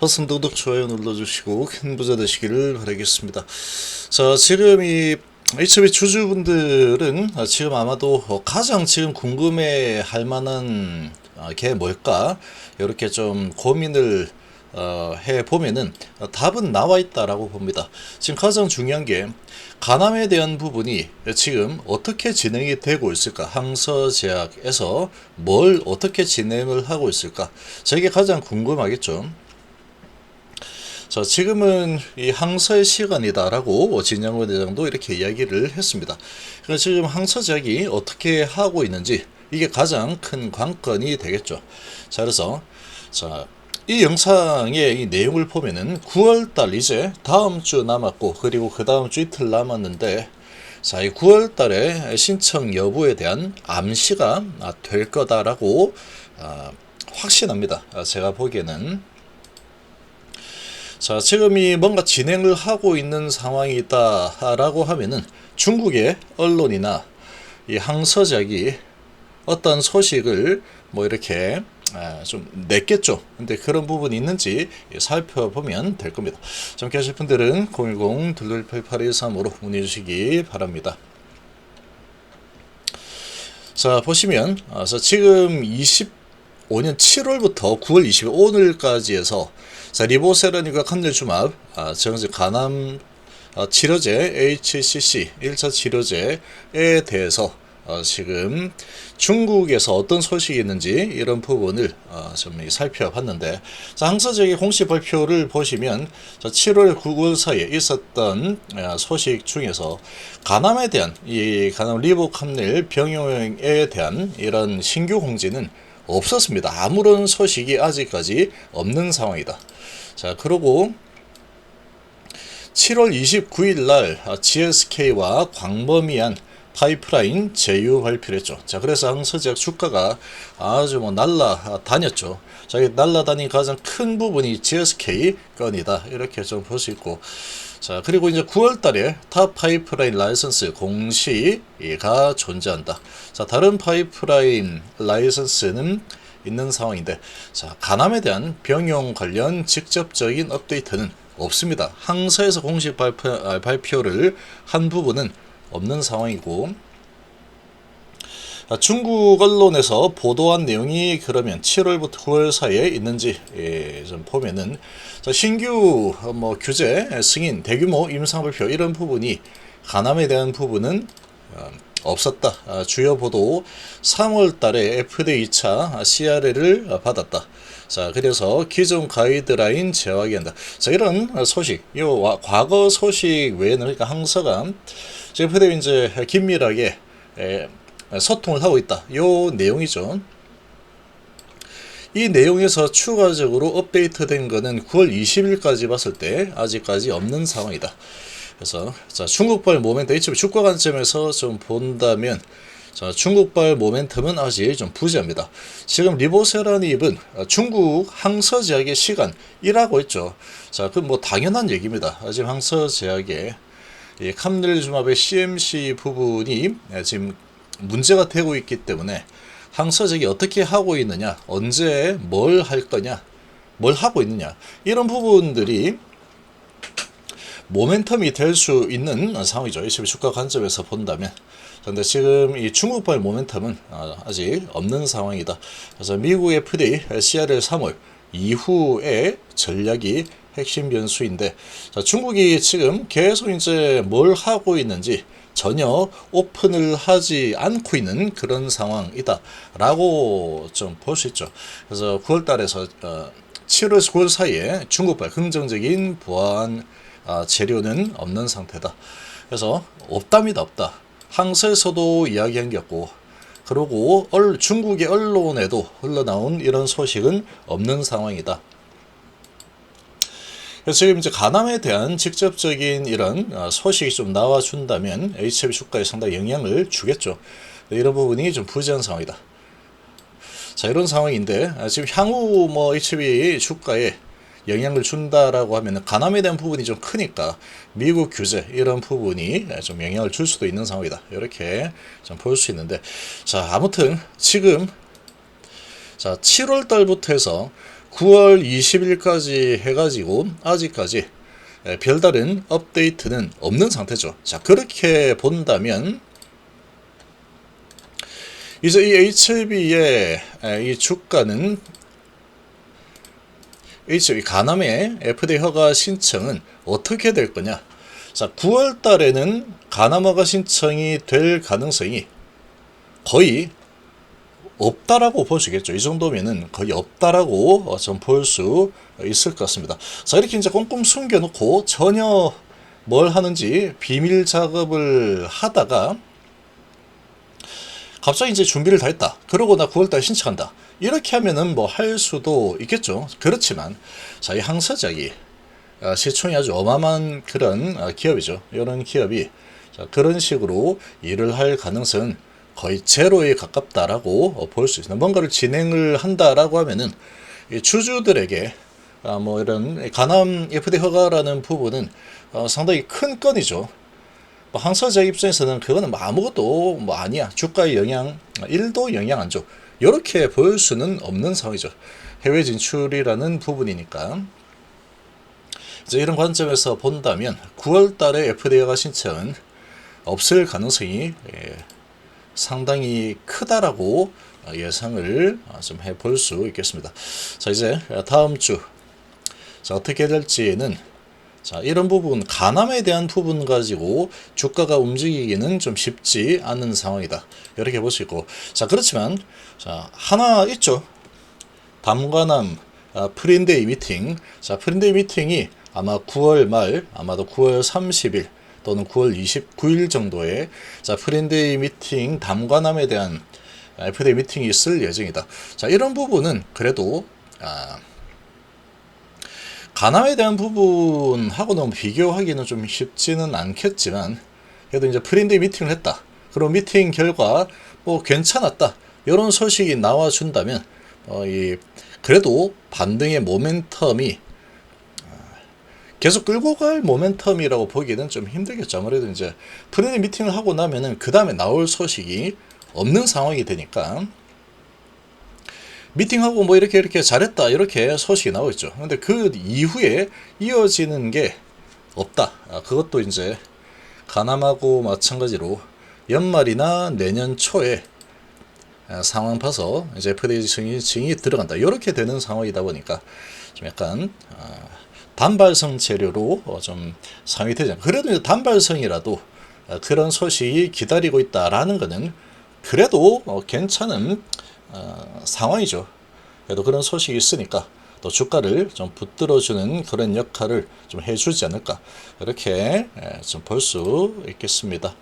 버튼 구독 좋아요 눌러주시고 큰 부자 되시기를 바라겠습니다. 자 지금 이 HB 주주분들은 지금 아마도 가장 지금 궁금해 할 만한 아, 게 뭘까 이렇게 좀 고민을 어, 해 보면은 답은 나와 있다라고 봅니다. 지금 가장 중요한 게 간암에 대한 부분이 지금 어떻게 진행이 되고 있을까? 항서제약에서 뭘 어떻게 진행을 하고 있을까? 저게 가장 궁금하겠죠. 자, 지금은 이 항서의 시간이다라고 진양호 대장도 이렇게 이야기를 했습니다. 그래서 지금 항서제약이 어떻게 하고 있는지 이게 가장 큰 관건이 되겠죠. 자, 그래서 자, 이 영상의 이 내용을 보면은 9월달 이제 다음 주 남았고 그리고 그 다음 주 이틀 남았는데 자, 이 9월 달에 신청 여부에 대한 암시가 아, 될 거다라고 아, 확신합니다. 아, 제가 보기에는 자, 지금 이 뭔가 진행을 하고 있는 상황이 있다라고 하면은 중국의 언론이나 이 항서작이 어떤 소식을 뭐 이렇게 아, 좀 냈겠죠. 근데 그런 부분이 있는지 살펴보면 될 겁니다. 점케 하실 분들은 010-2288-13으로 문의 주시기 바랍니다. 자, 보시면, 아, 지금 25년 7월부터 9월 20일 오늘까지 해서 자, 리보세라니까 칸델주맙, 아, 정제 간암 아, 치료제 HCC 1차 치료제에 대해서 어, 지금 중국에서 어떤 소식이 있는지 이런 부분을 어, 좀 살펴봤는데 자, 항서적의 공식 발표를 보시면 자, 7월 9월 사이에 있었던 어, 소식 중에서 간암에 대한 이 간암 리보캄릴 병용에 대한 이런 신규 공지는 없었습니다. 아무런 소식이 아직까지 없는 상황이다. 자, 그리고 7월 29일 날 GSK와 광범위한 파이프라인 제휴 발표를 했죠. 자, 그래서 항서제약 주가가 아주 뭐 날라다녔죠. 자, 이 날라다닌 가장 큰 부분이 GSK 건이다. 이렇게 좀 볼 수 있고. 자, 그리고 이제 9월 달에 타 파이프라인 라이선스 공시가 존재한다. 자, 다른 파이프라인 라이선스는 있는 상황인데, 자, 간암에 대한 병용 관련 직접적인 업데이트는 없습니다. 항서에서 공식 발표, 아, 발표를 한 부분은 없는 상황이고 아, 중국 언론에서 보도한 내용이 그러면 7월부터 9월 사이에 있는지 예, 좀 보면은 자, 신규 어, 뭐 규제 승인 대규모 임상 발표 이런 부분이 간암에 대한 부분은 어, 없었다. 아, 주요 보도 3월 달에 FDA 2차 CRL을 받았다. 자, 그래서 기존 가이드라인 재확인 한다. 자, 이런 소식, 이 과거 소식 외에는 그러니까 항서가 FDA 이제 긴밀하게 에, 소통을 하고 있다. 요 내용이죠. 이 내용에서 추가적으로 업데이트된 거는 9월 20일까지 봤을 때 아직까지 없는 상황이다. 그래서 자, 중국발 모멘텀 HB 주가 관점에서 좀 본다면 자, 중국발 모멘텀은 아직 좀 부재합니다. 지금 리보세라닙은 중국 항서제약의 시간이라고 했죠. 자, 그 뭐 당연한 얘기입니다. 지금 항서제약의 이 캄릴주맙의 CMC 부분이 지금 문제가 되고 있기 때문에 항서제약이 어떻게 하고 있느냐, 언제 뭘 할 거냐, 뭘 하고 있느냐 이런 부분들이 모멘텀이 될 수 있는 상황이죠. HB 주가 관점에서 본다면. 그런데 지금 이 중국발 모멘텀은 아직 없는 상황이다. 그래서 미국 FDA CRL 3월 이후의 전략이 핵심 변수인데 자, 중국이 지금 계속 이제 뭘 하고 있는지 전혀 오픈을 하지 않고 있는 그런 상황이다라고 좀 볼 수 있죠. 그래서 9월 달에서 어, 7월에서 9월 사이에 중국발 긍정적인 보안 아, 재료는 없는 상태다. 그래서 없답니다, 없다. 항서에서도 이야기한 게 없고, 그리고 얼, 중국의 언론에도 흘러나온 이런 소식은 없는 상황이다. 그래서 지금 이제 간암에 대한 직접적인 이런 어, 소식이 좀 나와준다면 HB 주가에 상당히 영향을 주겠죠. 이런 부분이 좀 부재한 상황이다. 자, 이런 상황인데, 아, 지금 향후 뭐 HB 주가에 영향을 준다라고 하면 간암에 대한 부분이 좀 크니까 미국 규제 이런 부분이 좀 영향을 줄 수도 있는 상황이다. 이렇게 좀 볼 수 있는데 자 아무튼 지금 자 7월 달부터 해서 9월 20일까지 해가지고 아직까지 에, 별다른 업데이트는 없는 상태죠. 자, 그렇게 본다면 이제 이 HLB의 이 주가는 HLB 가남의 FDA 허가 신청은 어떻게 될 거냐? 자, 9월 달에는 가남 허가 신청이 될 가능성이 거의 없다라고 보시겠죠. 이 정도면은 거의 없다라고 어, 좀볼수 있을 것 같습니다. 자, 이렇게 이제 꼼꼼 숨겨놓고 전혀 뭘 하는지 비밀 작업을 하다가 갑자기 이제 준비를 다 했다. 그러고 나 9월달에 신청한다. 이렇게 하면은 뭐 할 수도 있겠죠. 그렇지만 자, 이 항서작이 아, 시총이 아주 어마어마한 그런 아, 기업이죠. 이런 기업이 자, 그런 식으로 일을 할 가능성은 거의 제로에 가깝다라고 볼 수 있습니다. 뭔가를 진행을 한다라고 하면은 이 주주들에게 아, 뭐 이런 가남 FD 허가라는 부분은 어, 상당히 큰 건이죠. 뭐 항서자 입장에서는 그거는 뭐 아무것도 뭐 아니야. 주가에 영향, 1도 영향 안 줘. 이렇게 보일 수는 없는 상황이죠. 해외 진출이라는 부분이니까. 이제 이런 관점에서 본다면 9월 달에 FDA가 신청은 없을 가능성이 예, 상당히 크다라고 예상을 좀 해볼 수 있겠습니다. 자, 이제 다음 주. 자, 어떻게 될지는 자, 이런 부분, 가남에 대한 부분 가지고 주가가 움직이기는 좀 쉽지 않은 상황이다. 이렇게 볼 수 있고. 자, 그렇지만, 자, 하나 있죠. 담관함 아, 프린데이 미팅. 자, 프린데이 미팅이 아마 9월 말, 아마도 9월 30일 또는 9월 29일 정도에 자, 프린데이 미팅 담관함에 대한 FDA 미팅이 있을 예정이다. 자, 이런 부분은 그래도 아, 가남에 대한 부분하고는 비교하기는 좀 쉽지는 않겠지만 그래도 이제 프린데이 미팅을 했다. 그럼 미팅 결과 뭐 괜찮았다. 이런 소식이 나와 준다면 어, 이 그래도 반등의 모멘텀이 어, 계속 끌고 갈 모멘텀이라고 보기는 좀 힘들겠죠. 아무래도 이제 프린데이 미팅을 하고 나면은 그 다음에 나올 소식이 없는 상황이 되니까 미팅하고 뭐 이렇게 이렇게 잘했다 이렇게 소식이 나오겠죠. 근데 그 이후에 이어지는 게 없다. 아, 그것도 이제 가남하고 마찬가지로 연말이나 내년 초에 아, 상황 봐서 이제 FDA 증이, 증이 들어간다. 이렇게 되는 상황이다 보니까 좀 약간 아, 단발성 재료로 어, 좀 되지 않 그래도 단발성이라도 아, 그런 소식이 기다리고 있다라는 거는 그래도 어, 괜찮은 어, 상황이죠. 그래도 그런 소식이 있으니까 또 주가를 좀 붙들어주는 그런 역할을 좀 해주지 않을까 이렇게 좀 볼 수 있겠습니다.